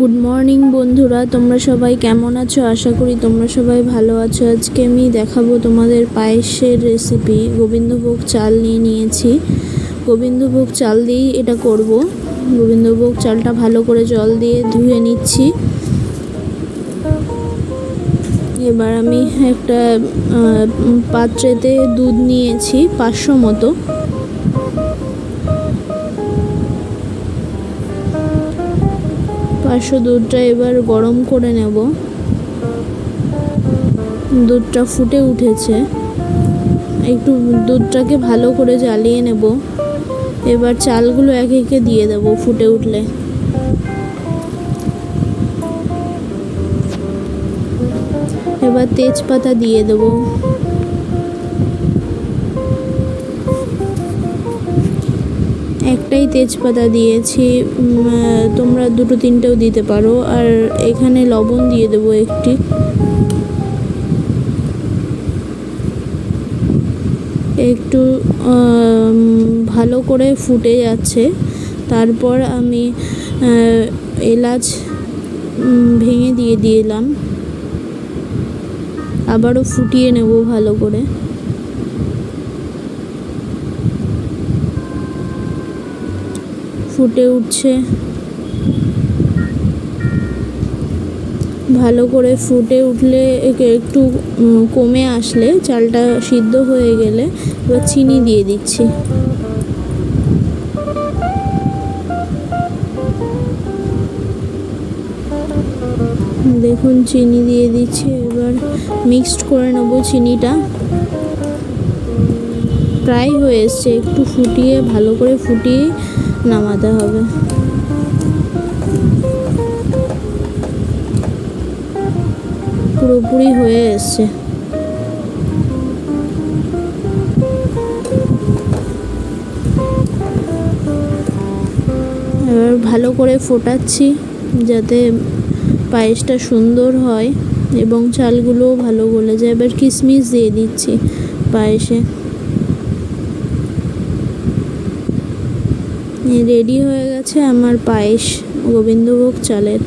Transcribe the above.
Good morning বন্ধুরা। তোমরা সবাই কেমন আছো? আশা করি তোমরা সবাই ভালো আছো। আজকে আমি দেখাবো তোমাদের পায়েসের রেসিপি গোবিন্দভোগ চাল নিয়ে নিয়েছি। গোবিন্দভোগ চাল দিয়েই এটা করব। গোবিন্দভোগ চালটা ভালো করে জল দিয়ে ধুয়ে নিচ্ছি। এবার আমি একটা পাত্রেতে দুধ নিয়েছি, পাঁচশো মতো। পাঁচশো দুধটা এবার গরম করে নেব। দুধটা ফুটে উঠেছে। একটু দুধটাকে ভালো করে জ্বালিয়ে নেব। এবার চালগুলো এক একে দিয়ে দেব ফুটে উঠলে। এবার তেজপাতা দিয়ে দেবো। একটাই তেজপাতা দিয়েছি। তোমরা দুটো তিনটেও দিতে পারো। আর এখানে লবণ দিয়ে দেবো একটি। একটু ভালো করে ফুটে যাচ্ছে। তারপর আমি এলাচ ভেঙে দিয়ে দিলাম। আবারও ফুটিয়ে নেব ভালো করে। ফুটে উঠছে। ভালো করে ফুটে উঠলে একে একটু কমে আসলে চালটা সিদ্ধ হয়ে গেলে এবার চিনি দিয়ে দিচ্ছি। দেখুন, চিনি দিয়ে দিচ্ছি। এবার মিক্সড করে নেব চিনিটা। প্রায় হয়ে এসছে। একটু ফুটিয়ে, ভালো করে ফুটিয়ে নামাতে হবে। পুরোপুরি হয়ে এসছে। এবার ভালো করে ফোটাচ্ছি যাতে পায়েসটা সুন্দর হয় এবং চালগুলোও ভালো গলে যায়। এবার কিশমিশ দিয়ে দিচ্ছি পায়েসে। রেডি হয়ে গেছে আমার পায়েস গোবিন্দভোগ চালের।